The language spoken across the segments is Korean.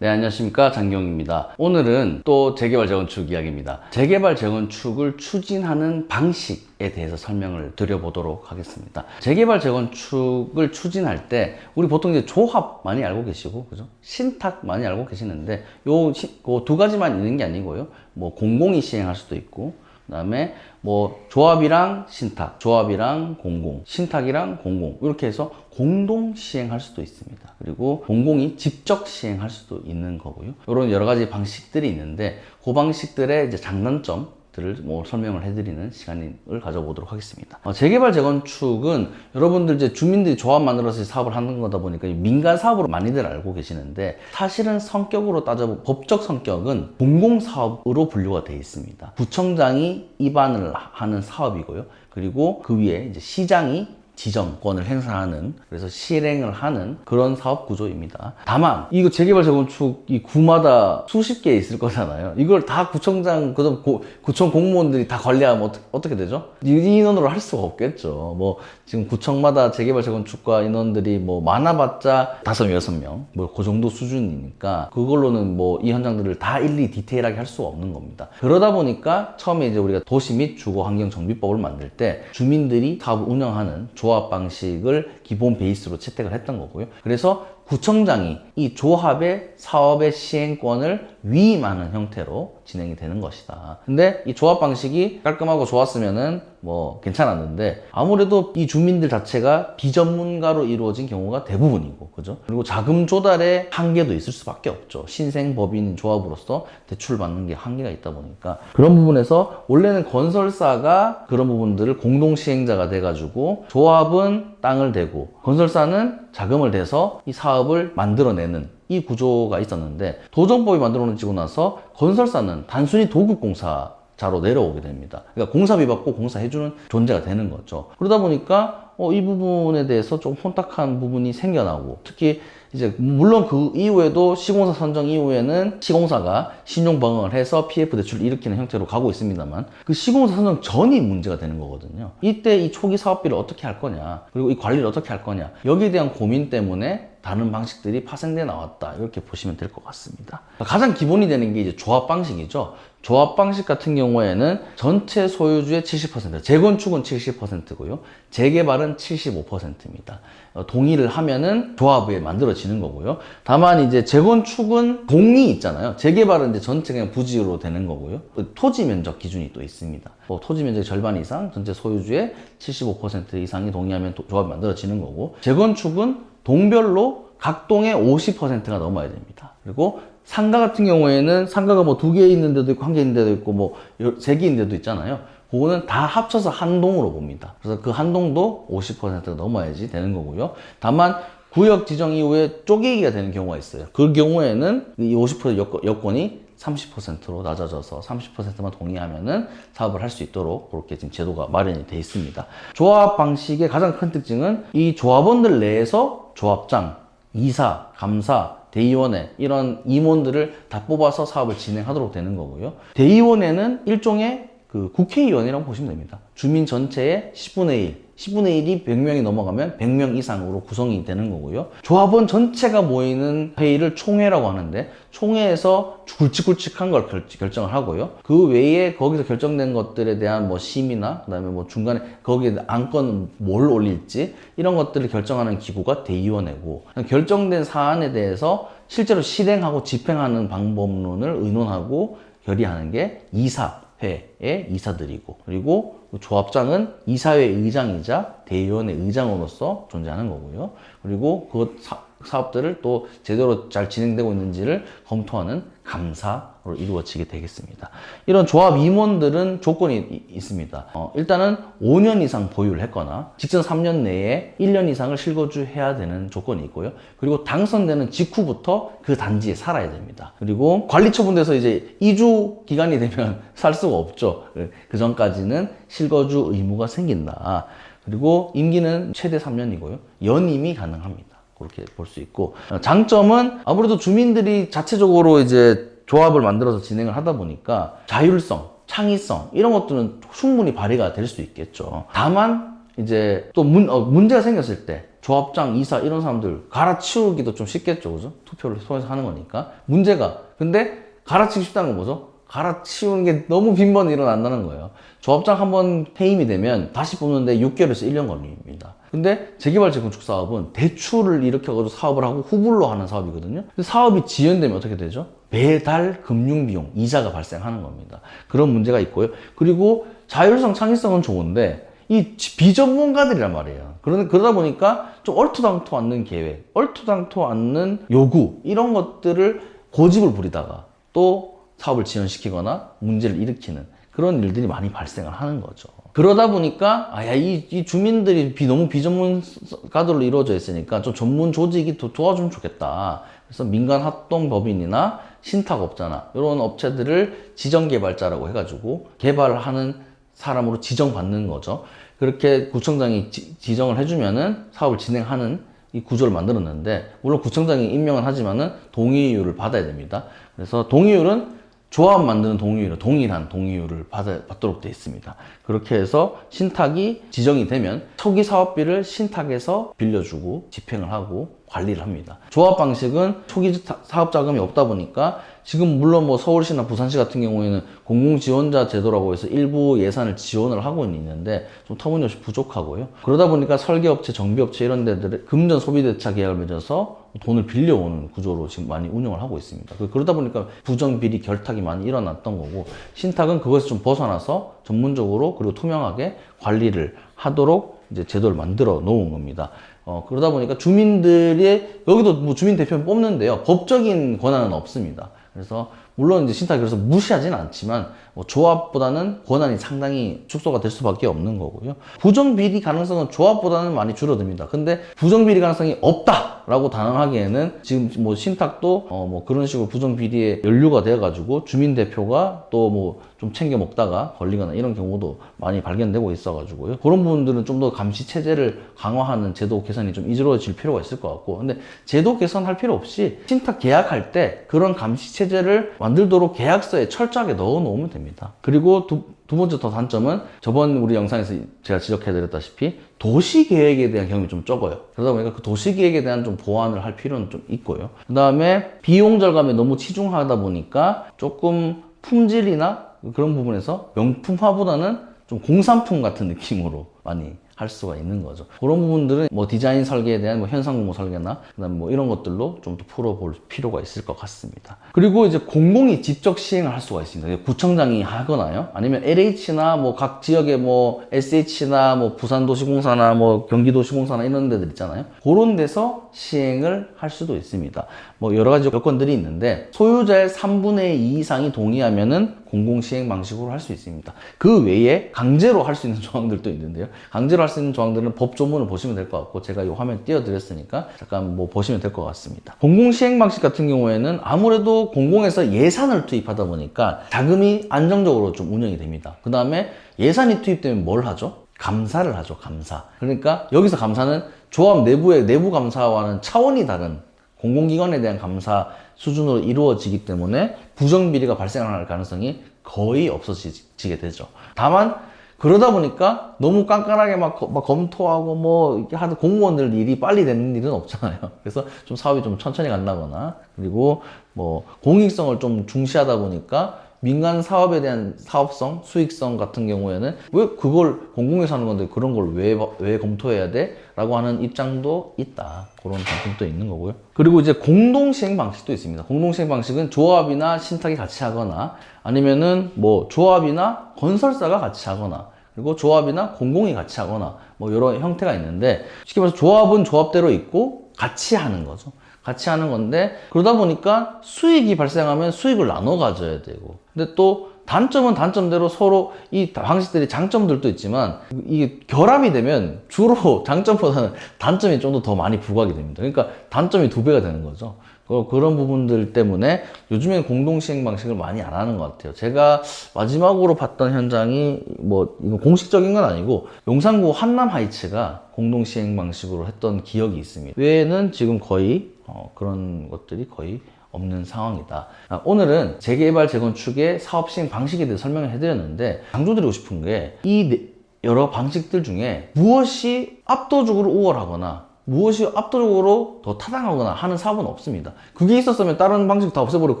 네, 안녕하십니까. 장경입니다. 오늘은 또 재개발 재건축 이야기입니다. 재개발 재건축을 추진하는 방식에 대해서 설명을 드려보도록 하겠습니다. 재개발 재건축을 추진할 때, 우리 보통 이제 조합 많이 알고 계시고, 그죠? 신탁 많이 알고 계시는데, 요, 시- 그두 가지만 있는 게 아니고요. 뭐, 공공이 시행할 수도 있고, 그 다음에 뭐 조합이랑 신탁, 조합이랑 공공, 신탁이랑 공공 이렇게 해서 공동 시행할 수도 있습니다. 그리고 공공이 직접 시행할 수도 있는 거고요. 이런 여러 가지 방식들이 있는데 그 방식들의 이제 장단점 들을 뭐 설명을 해드리는 시간을 가져보도록 하겠습니다. 어, 재개발 재건축은 여러분들 이제 주민들이 조합 만들어서 사업을 하는 거다 보니까 민간 사업으로 많이들 알고 계시는데 사실은 성격으로 따져보 법적 성격은 공공 사업으로 분류가 되어 있습니다. 구청장이 입안을 하는 사업이고요. 그리고 그 위에 이제 시장이 지정권을 행사하는 그래서 실행을 하는 그런 사업 구조입니다. 다만 이거 재개발 재건축이 구마다 수십 개 있을 거잖아요. 이걸 다 구청장 그다음 고- 구청 공무원들이 다 관리하면 어떻게, 어떻게 되죠? 이 인원으로 할 수가 없겠죠. 뭐 지금 구청마다 재개발 재건축과 인원들이 뭐 많아봤자 다섯 여섯 명 뭐 그 정도 수준이니까 그걸로는 뭐 이 현장들을 다 일일이 디테일하게 할 수가 없는 겁니다. 그러다 보니까 처음에 이제 우리가 도시 및 주거 환경 정비법을 만들 때 주민들이 사업을 운영하는 조합 방식을 기본 베이스로 채택을 했던 거고요. 그래서 구청장이 이 조합의 사업의 시행권을 위임하는 형태로 진행이 되는 것이다. 근데 이 조합 방식이 깔끔하고 좋았으면은 뭐 괜찮았는데 아무래도 이 주민들 자체가 비전문가로 이루어진 경우가 대부분이고, 그죠? 그리고 자금 조달에 한계도 있을 수밖에 없죠. 신생 법인 조합으로서 대출 받는 게 한계가 있다 보니까 그런 부분에서 원래는 건설사가 그런 부분들을 공동 시행자가 돼 가지고 조합은 땅을 대고 건설사는 자금을 대서 이 사업을 만들어내는 이 구조가 있었는데 도정법이 만들어지고 나서 건설사는 단순히 도급공사 자로 내려오게 됩니다. 그러니까 공사 비 받고 공사해주는 존재가 되는 거죠. 그러다 보니까 어, 이 부분에 대해서 좀 혼탁한 부분이 생겨나고 특히 이제 물론 그 이후에도 시공사 선정 이후에는 시공사가 신용 방어를 해서 PF 대출을 일으키는 형태로 가고 있습니다만 그 시공사 선정 전이 문제가 되는 거거든요. 이때 이 초기 사업비를 어떻게 할 거냐 그리고 이 관리를 어떻게 할 거냐 여기에 대한 고민 때문에 다른 방식들이 파생돼 나왔다 이렇게 보시면 될 것 같습니다. 가장 기본이 되는 게 이제 조합 방식이죠. 조합 방식 같은 경우에는 전체 소유주의 70%, 재건축은 70%고요. 재개발은 75%입니다. 어, 동의를 하면은 조합에 만들어지는 거고요. 다만 이제 재건축은 동의 있잖아요. 재개발은 이제 전체 그냥 부지로 되는 거고요. 그 토지 면적 기준이 또 있습니다. 뭐 토지 면적 절반 이상, 전체 소유주의 75% 이상이 동의하면 도- 조합이 만들어지는 거고, 재건축은 동별로 각 동에 50%가 넘어야 됩니다. 그리고 상가 같은 경우에는 상가가 뭐 두 개 있는 데도 있고 한 개 있는 데도 있고 뭐 세 개 있는 데도 있잖아요. 그거는 다 합쳐서 한 동으로 봅니다. 그래서 그 한 동도 50%가 넘어야지 되는 거고요. 다만 구역 지정 이후에 쪼개기가 되는 경우가 있어요. 그 경우에는 이 50% 여건, 여건이 30%로 낮아져서 30%만 동의하면은 사업을 할 수 있도록 그렇게 지금 제도가 마련이 돼 있습니다. 조합 방식의 가장 큰 특징은 이 조합원들 내에서 조합장, 이사, 감사, 대의원회 이런 임원들을 다 뽑아서 사업을 진행하도록 되는 거고요. 대의원회는 일종의 그 국회의원이라고 보시면 됩니다. 주민 전체의 10분의 1, 10분의 1이 100명이 넘어가면 100명 이상으로 구성이 되는 거고요. 조합원 전체가 모이는 회의를 총회라고 하는데 총회에서 굵직굵직한 걸 결, 결정을 하고요. 그 외에 거기서 결정된 것들에 대한 뭐 심의나 그다음에 뭐 중간에 거기에 안건 뭘 올릴지 이런 것들을 결정하는 기구가 대의원회고 결정된 사안에 대해서 실제로 실행하고 집행하는 방법론을 의논하고 결의하는 게 이사 회의 이사들이고 그리고 그 조합장은 이사회 의장이자 대의원의 의장으로서 존재하는 거고요. 그리고 그 사, 사업들을 또 제대로 잘 진행되고 있는지를 검토하는 감사로 이루어지게 되겠습니다. 이런 조합 임원들은 조건이 이- 있습니다. 어, 일단은 5년 이상 보유를 했거나 직전 3년 내에 1년 이상을 실거주해야 되는 조건이 있고요. 그리고 당선되는 직후부터 그 단지에 살아야 됩니다. 그리고 관리 처분돼서 이제 2주 기간이 되면 살 수가 없죠. 그 전까지는 실거주 의무가 생긴다. 그리고 임기는 최대 3년이고요. 연임이 가능합니다. 그렇게 볼 수 있고 어, 장점은 아무래도 주민들이 자체적으로 이제 조합을 만들어서 진행을 하다 보니까 자율성, 창의성 이런 것들은 충분히 발휘가 될 수 있겠죠. 다만 이제 또 문, 어, 문제가 생겼을 때 조합장, 이사 이런 사람들 갈아치우기도 좀 쉽겠죠, 그죠? 투표를 통해서 하는 거니까 문제가 근데 갈아치우기 쉽다는 건 뭐죠? 갈아치우는 게 너무 빈번히 일어난다는 거예요. 조합장 한 번 해임이 되면 다시 뽑는데 6개월에서 1년 걸립니다. 근데 재개발 재건축 사업은 대출을 일으켜가지고 사업을 하고 후불로 하는 사업이거든요. 근데 사업이 지연되면 어떻게 되죠? 매달 금융비용, 이자가 발생하는 겁니다. 그런 문제가 있고요. 그리고 자율성, 창의성은 좋은데 이 비전문가들이란 말이에요. 그러다, 그러다 보니까 좀 얼토당토 않는 계획, 얼토당토 않는 요구, 이런 것들을 고집을 부리다가 또 사업을 지연시키거나 문제를 일으키는 그런 일들이 많이 발생을 하는 거죠. 그러다 보니까 아야 이, 이 주민들이 비, 너무 비전문가들로 이루어져 있으니까 좀 전문 조직이 더 도와주면 좋겠다. 그래서 민간 합동 법인이나 신탁업자나 이런 업체들을 지정 개발자라고 해가지고 개발하는 사람으로 지정받는 거죠. 그렇게 구청장이 지, 지정을 해주면은 사업을 진행하는 이 구조를 만들었는데 물론 구청장이 임명은 하지만은 동의율을 받아야 됩니다. 그래서 동의율은 조합 만드는 동의율, 동일한 동의율을 받아, 받도록 되어 있습니다. 그렇게 해서 신탁이 지정이 되면 초기 사업비를 신탁에서 빌려주고 집행을 하고 관리를 합니다. 조합 방식은 초기 자- 사업 자금이 없다 보니까 지금 물론 뭐 서울시나 부산시 같은 경우에는 공공지원자 제도라고 해서 일부 예산을 지원을 하고 있는데 좀 터무니없이 부족하고요. 그러다 보니까 설계업체, 정비업체 이런 데들의 금전 소비대차 계약을 맺어서 돈을 빌려오는 구조로 지금 많이 운영을 하고 있습니다. 그- 그러다 보니까 부정비리 결탁이 많이 일어났던 거고 신탁은 그것에서 좀 벗어나서 전문적으로 그리고 투명하게 관리를 하도록 이제 제도를 만들어 놓은 겁니다. 어, 그러다 보니까 주민들의 여기도 뭐 주민 대표를 뽑는데요. 법적인 권한은 없습니다. 그래서 물론 이제 신탁이 그래서 무시하지는 않지만 뭐 조합보다는 권한이 상당히 축소가 될 수밖에 없는 거고요. 부정 비리 가능성은 조합보다는 많이 줄어듭니다. 근데 부정 비리 가능성이 없다라고 단언하기에는 지금 뭐 신탁도 어 뭐 그런 식으로 부정 비리에 연루가 되어 가지고 주민 대표가 또 뭐 좀 챙겨 먹다가 걸리거나 이런 경우도 많이 발견되고 있어 가지고요. 그런 부분들은 좀 더 감시 체제를 강화하는 제도 개선이 좀 이루어질 필요가 있을 것 같고 근데 제도 개선할 필요 없이 신탁 계약할 때 그런 감시 체제를 만들도록 계약서에 철저하게 넣어 놓으면 됩니다. 그리고 두, 두 번째 더 단점은 저번 우리 영상에서 제가 지적해드렸다시피 도시 계획에 대한 경험이 좀 적어요. 그러다 보니까 그 도시 계획에 대한 좀 보완을 할 필요는 좀 있고요. 그 다음에 비용 절감에 너무 치중하다 보니까 조금 품질이나 그런 부분에서 명품화보다는 좀 공산품 같은 느낌으로 많이 할 수가 있는 거죠. 그런 부분들은 뭐 디자인 설계에 대한 뭐 현상 공모 설계나 그다음 뭐 이런 것들로 좀 더 풀어볼 필요가 있을 것 같습니다. 그리고 이제 공공이 직접 시행을 할 수가 있습니다. 구청장이 하거나요, 아니면 LH나 뭐 각 지역의 뭐 SH나 뭐 부산도시공사나 뭐 경기도시공사나 이런 데들 있잖아요. 그런 데서 시행을 할 수도 있습니다. 뭐 여러 가지 요건들이 있는데 소유자의 3분의 2 이상이 동의하면은 공공 시행 방식으로 할 수 있습니다. 그 외에 강제로 할 수 있는 조항들도 있는데요. 강제로 할 수 있는 조항들은 법 조문을 보시면 될 것 같고 제가 이 화면 띄워드렸으니까 잠깐 뭐 보시면 될 것 같습니다. 공공 시행 방식 같은 경우에는 아무래도 공공에서 예산을 투입하다 보니까 자금이 안정적으로 좀 운영이 됩니다. 그 다음에 예산이 투입되면 뭘 하죠? 감사를 하죠, 감사. 그러니까 여기서 감사는 조합 내부의 내부 감사와는 차원이 다른 공공기관에 대한 감사 수준으로 이루어지기 때문에 부정비리가 발생할 가능성이 거의 없어지게 되죠. 다만 그러다 보니까 너무 깐깐하게 막, 거- 막 검토하고 뭐 이렇게 하는 공무원들 일이 빨리 되는 일은 없잖아요. 그래서 좀 사업이 좀 천천히 간다거나 그리고 뭐 공익성을 좀 중시하다 보니까 민간 사업에 대한 사업성, 수익성 같은 경우에는 왜 그걸 공공에서 하는 건데 그런 걸 왜 왜 검토해야 돼? 라고 하는 입장도 있다. 그런 단점도 있는 거고요. 그리고 이제 공동 시행 방식도 있습니다. 공동 시행 방식은 조합이나 신탁이 같이 하거나 아니면은 뭐 조합이나 건설사가 같이 하거나 그리고 조합이나 공공이 같이 하거나 뭐 여러 형태가 있는데 쉽게 말해서 조합은 조합대로 있고 같이 하는 거죠. 같이 하는 건데 그러다 보니까 수익이 발생하면 수익을 나눠 가져야 되고 근데 또 단점은 단점대로 서로 이 방식들이 장점들도 있지만 이게 결합이 되면 주로 장점보다는 단점이 좀더더 많이 부각이 됩니다. 그러니까 단점이 두 배가 되는 거죠. 그- 그런 부분들 때문에 요즘엔 공동시행 방식을 많이 안 하는 것 같아요. 제가 마지막으로 봤던 현장이 뭐 이거 공식적인 건 아니고 용산구 한남 하이츠가 공동시행 방식으로 했던 기억이 있습니다. 외에는 지금 거의 어, 그런 것들이 거의 없는 상황이다. 아, 오늘은 재개발 재건축의 사업 시행 방식에 대해 설명을 해드렸는데 강조드리고 싶은 게 이 여러 방식들 중에 무엇이 압도적으로 우월하거나 무엇이 압도적으로 더 타당하거나 하는 사업은 없습니다. 그게 있었으면 다른 방식 다 없애버리고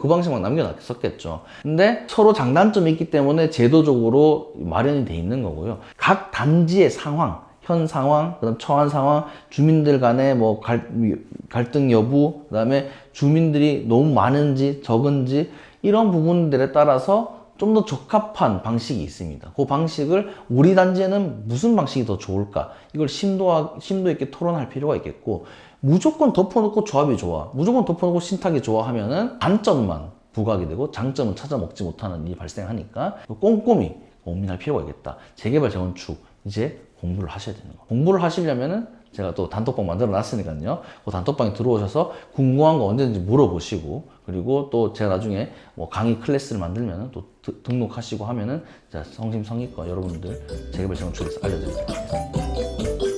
그 방식만 남겨놨었겠죠. 근데 서로 장단점이 있기 때문에 제도적으로 마련이 돼 있는 거고요. 각 단지의 상황, 현 상황, 그다음 처한 상황, 주민들 간의 뭐 갈, 갈등 여부, 그다음에 주민들이 너무 많은지 적은지 이런 부분들에 따라서 좀 더 적합한 방식이 있습니다. 그 방식을 우리 단지에는 무슨 방식이 더 좋을까? 이걸 심도, 심도 있게 토론할 필요가 있겠고, 무조건 덮어놓고 조합이 좋아. 무조건 덮어놓고 신탁이 좋아 하면은 단점만 부각이 되고 장점은 찾아 먹지 못하는 일이 발생하니까 꼼꼼히 고민할 필요가 있겠다. 재개발 재건축 이제 공부를 하셔야 되는 거. 공부를 하시려면은 제가 또 단톡방 만들어 놨으니까요. 그 단톡방에 들어오셔서 궁금한 거 언제든지 물어보시고 그리고 또 제가 나중에 뭐 강의 클래스를 만들면은 또 드- 등록하시고 하면은 제가 성심성의껏 여러분들 재개발 재건축에서 알려드리도록 하겠습니다.